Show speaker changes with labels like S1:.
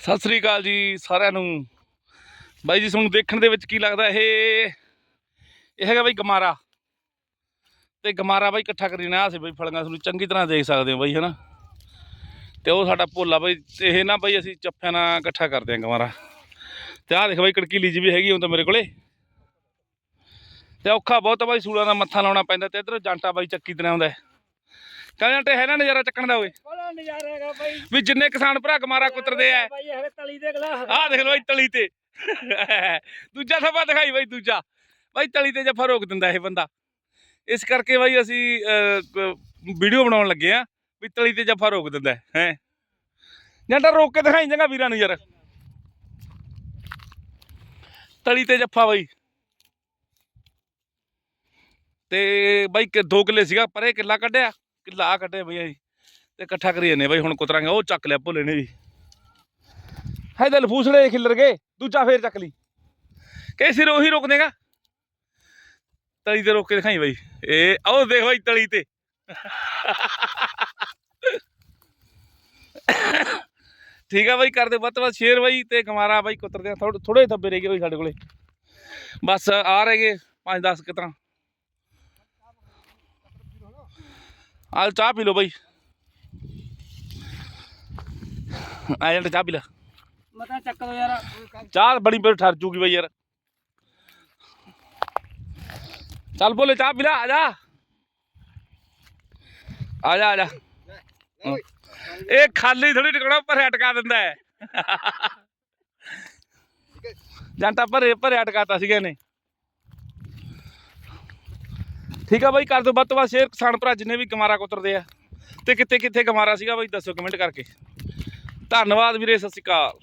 S1: ਸਤਿ ਸ੍ਰੀ ਅਕਾਲ ਜੀ ਸਾਰਿਆਂ ਨੂੰ। ਬਾਈ ਜੀ, ਤੁਹਾਨੂੰ ਦੇਖਣ ਦੇ ਵਿੱਚ ਕੀ ਲੱਗਦਾ ਇਹ? ਇਹ ਹੈਗਾ ਬਾਈ ਗਮਾਰਾ। ਤੇ ਗਮਾਰਾ ਬਾਈ ਇਕੱਠਾ ਕਰੀ ਨਾ ਸੀ ਬਾਈ ਫਲੀਆਂ, ਤੁਹਾਨੂੰ ਚੰਗੀ ਤਰ੍ਹਾਂ ਦੇਖ ਸਕਦੇ ਹੋ ਬਾਈ, ਹਨਾ? ਤੇ ਉਹ ਸਾਡਾ ਭੋਲਾ ਬਾਈ, ਤੇ ਇਹ ਨਾ ਬਾਈ ਅਸੀਂ ਚੱਫਿਆਂ ਨਾਲ ਇਕੱਠਾ ਕਰਦੇ ਹਾਂ ਗਮਾਰਾ। ਤੇ ਆਹ ਦੇਖ ਬਾਈ ਕੜਕੀਲੀ ਜੀ ਵੀ ਹੈਗੀ ਹੁਣ ਤਾਂ ਮੇਰੇ ਕੋਲੇ। ਤੇ ਔਖਾ ਬਹੁਤ ਆ ਬਾਈ, ਸੂਲਾਂ ਦਾ ਮੱਥਾ ਲਾਉਣਾ ਪੈਂਦਾ ਤੇ ਇਧਰ ਜਾਂਟਾ ਬਾਈ ਚੱਕੀ ਤਰ੍ਹਾਂ ਆਉਂਦਾ ਕਹਿੰਦੇ ਜਾਂਟੇ ਹੈ ਨਾ ਨਜ਼ਾਰਾ ਚੱਕਣ ਦਾ ਓਏ?
S2: ਨਜ਼ਾਰਾ ਹੈਗਾ ਬਾਈ।
S1: ਵੀ ਜਿੰਨੇ ਕਿਸਾਨ ਭਰਾ ਗਮਾਰਾ ਕੁੱਤਰਦੇ ਆ।
S2: ਬਾਈ ਹਰੇ ਤਲੀ ਦੇ ਗਲਾ
S1: ਆਹ ਦੇਖ ਲਓ ਬਾਈ ਤਲੀ ਤੇ। ਦੂਜਾ ਸਭਾ ਦਿਖਾਈ ਬਾਈ ਦੂਜਾ। ਬਾਈ ਤਲੀ ਤੇ ਜੱਫਾ ਰੋਕ ਦਿੰਦਾ ਇਹ ਬੰਦਾ। ਇਸ ਕਰਕੇ ਬਾਈ ਅਸੀਂ ਵੀਡੀਓ ਬਣਾਉਣ ਲੱਗੇ ਆ ਵੀ ਤਲੀ ਤੇ ਜੱਫਾ ਰੋਕ ਦਿੰਦਾ ਹੈ ਜਾਂਦਾ ਰੋਕ ਕੇ ਦਿਖਾਈ ਜਾਂਗਾ ਵੀਰਾਂ ਨੂੰ ਯਾਰ। ਤਲੀ ਤੇ ਜੱਫਾ ਬਾਈ। ਤੇ ਬਾਈ ਕਿ 2 ਕਿੱਲੇ ਸੀਗਾ ਪਰੇ ਕਿੱਲਾ ਕੱਢਿਆ ਕਿੱਲਾ ਆ ਕੱਢਿਆ ਬਈ ਅਸੀਂ। ਤੇ ਇਕੱਠਾ ਕਰੀ ਜਾਂਦੇ ਬਾਈ, ਹੁਣ ਕੁਤਰਾਂਗੇ, ਉਹ ਚੱਕ ਲਿਆ ਭੁੱਲੇ ਨੇ ਵੀ। ਹੈ ਤਾਂ ਲਫੂਸੜੇ ਖਿੱਲਰ ਗਏ, ਦੂਜਾ ਫੇਰ ਚੱਕ ਲਈ। ਕਿ ਸਿਰ ਉਹੀ ਰੋਕ ਦੇਗਾ। ਤਲੀ ਤੇ ਰੋਕ ਕੇ ਦਿਖਾਈ ਬਾਈ। ਇਹ ਆਓ ਦੇਖ ਬਾਈ ਤਲੀ ਤੇ। ਠੀਕ ਆ ਬਾਈ, ਕਰਦੇ ਵੱਧ ਤੋਂ ਵੱਧ ਸ਼ੇਅਰ ਬਾਈ ਤੇ ਗਮਾਰਾ ਬਾਈ ਕੁੱਤਰਦੇ ਆ ਥੋੜੇ ਥੋੜੇ ਥੱਬੇ ਰਹਿ ਗਏ ਬਾਈ ਸਾਡੇ ਕੋਲੇ। ਬਸ ਆ ਰਹਿ ਗਏ 5-10 ਕਿਤਾ ਆ ਚਾਹ ਪੀ ਲਓ ਬਾਈ। ਆ ਜਾਂਦਾ ਚਾਹ ਪੀ ਲੈ।
S2: ਮਤਾ ਚੱਕ ਦੋ ਯਾਰ।
S1: ਚਾਹ ਬੜੀ ਪੇਟ ਠਰ ਜੂਗੀ ਬਈ ਯਾਰ। ਚੱਲ ਬੋਲੇ ਚਾਹ ਪੀ ਲੈ ਆ ਜਾ। ਆ ਜਾ ਆ ਜਾ। ਇਹ ਖਾਲੀ ਥੋੜੀ ਟਿਕਣਾ ਭਰੇ ਅਟਕਾ ਦਿੰਦਾ ਹੈ। ਜੰਟਾ ਭਰੇ ਭਰੇ ਅਟਕਾਤਾ ਸੀਗਾ ਇਹਨੇ। ਠੀਕ ਆ ਬਾਈ ਕਰ ਦਿਓ ਵੱਧ ਤੋਂ ਵੱਧ ਸ਼ੇਅਰ ਕਿਸਾਨ ਭਰਾ ਜਿੰਨੇ ਵੀ ਗਮਾਰਾ ਕੁੱਤਰਦੇ ਆ। ਤੇ ਕਿੱਥੇ ਕਿੱਥੇ ਗਮਾਰਾ ਸੀਗਾ ਬਾਈ ਦੱਸੋ ਕਮੈਂਟ ਕਰਕੇ। ਧੰਨਵਾਦ ਵੀਰੇ ਸਤਿ ਸ਼੍ਰੀ ਅਕਾਲ।